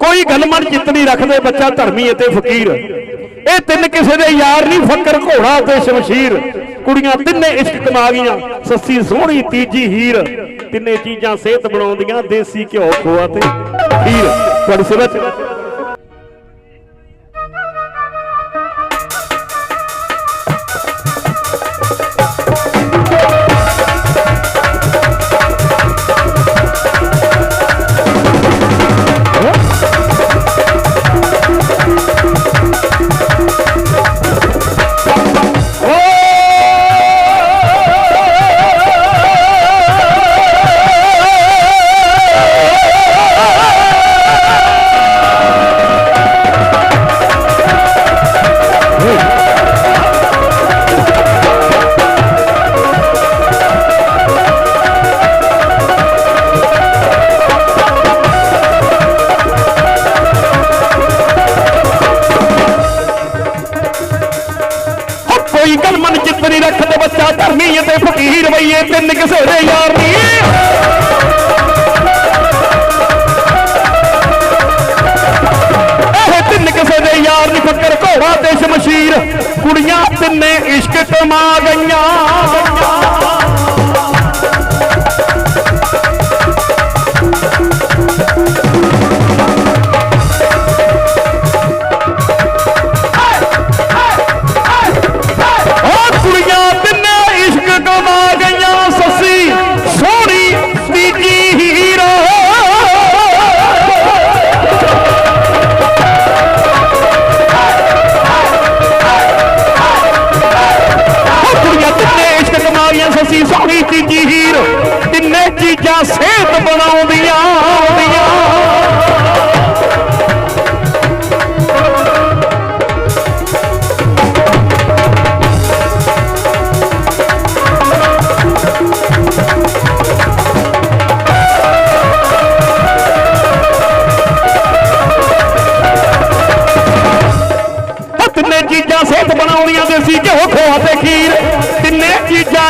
ਕੋਈ ਗਲਮਨ ਚਿੱਤ ਨਹੀਂ ਰੱਖਦੇ ਬੱਚਾ ਧਰਮੀ ਅਤੇ ਫਕੀਰ। ਇਹ ਤਿੰਨ ਕਿਸੇ ਦੇ ਯਾਰ ਨਹੀਂ, ਫਕਰ, ਘੋੜਾ ਤੇ ਸ਼ਮਸ਼ੀਰ। ਕੁੜੀਆਂ ਤਿੰਨੇ ਇਸ਼ਕ ਕਮਾ ਗਈਆਂ ਸੱਸੀ ਸੋਹਣੀ, ਤੀਜੀ ਹੀਰ। ਤਿੰਨੇ ਚੀਜ਼ਾਂ ਸਿਹਤ ਬਣਾਉਂਦੀਆਂ, ਦੇਸੀ ਘਿਓ ਖੋਆ ਤੇ ਹੀਰ ਪੜਸ ਵਿੱਚ തീരുമയ്യേ പെണ്ണിക്ക് സൊരയാർ നീ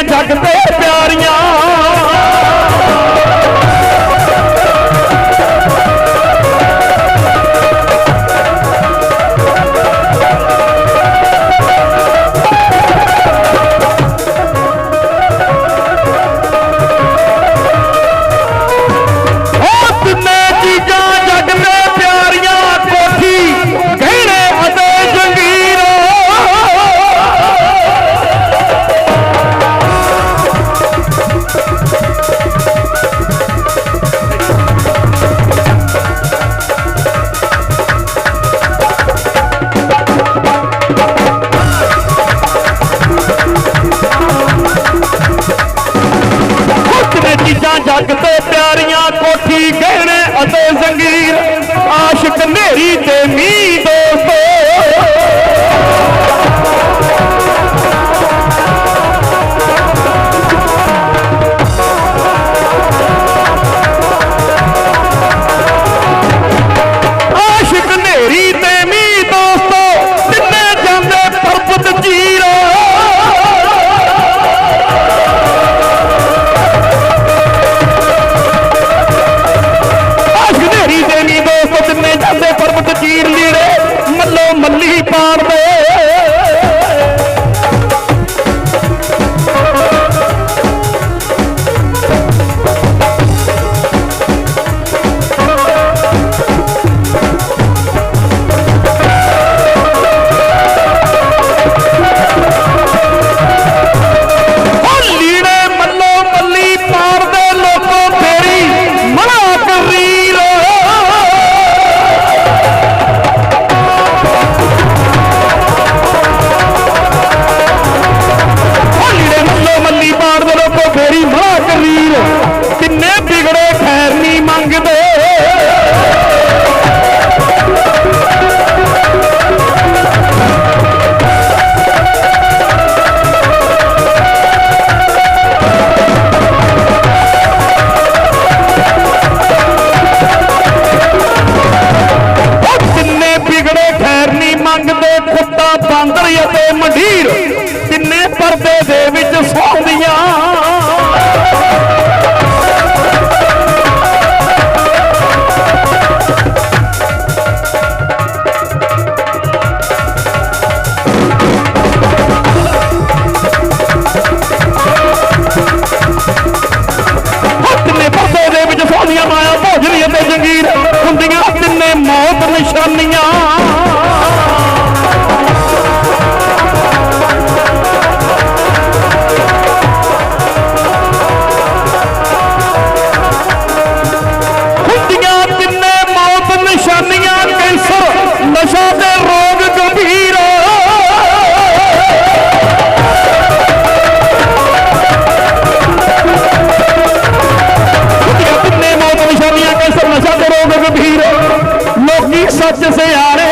ਜੱਗ ਤੇ ਪਿਆਰੀਆਂ ਵਿੱਚ ਨੇਰੀ ਤੇ ਮੀਂਹ ਮੱਲੀ ਪਾੜ ਦੇ। ਨਸ਼ਾ ਤੇ ਰੋਗ ਗੰਭੀਰ ਹੁੰਦੀਆਂ ਤਿੰਨੇ ਮੌਤ ਨਿਸ਼ਾਨੀਆਂ ਕੈਂਸਰ ਨਸ਼ਾ ਤੇ ਰੋਗ ਗੰਭੀਰ ਲੋਕੀ ਸੱਚ ਸਿਆਣੇ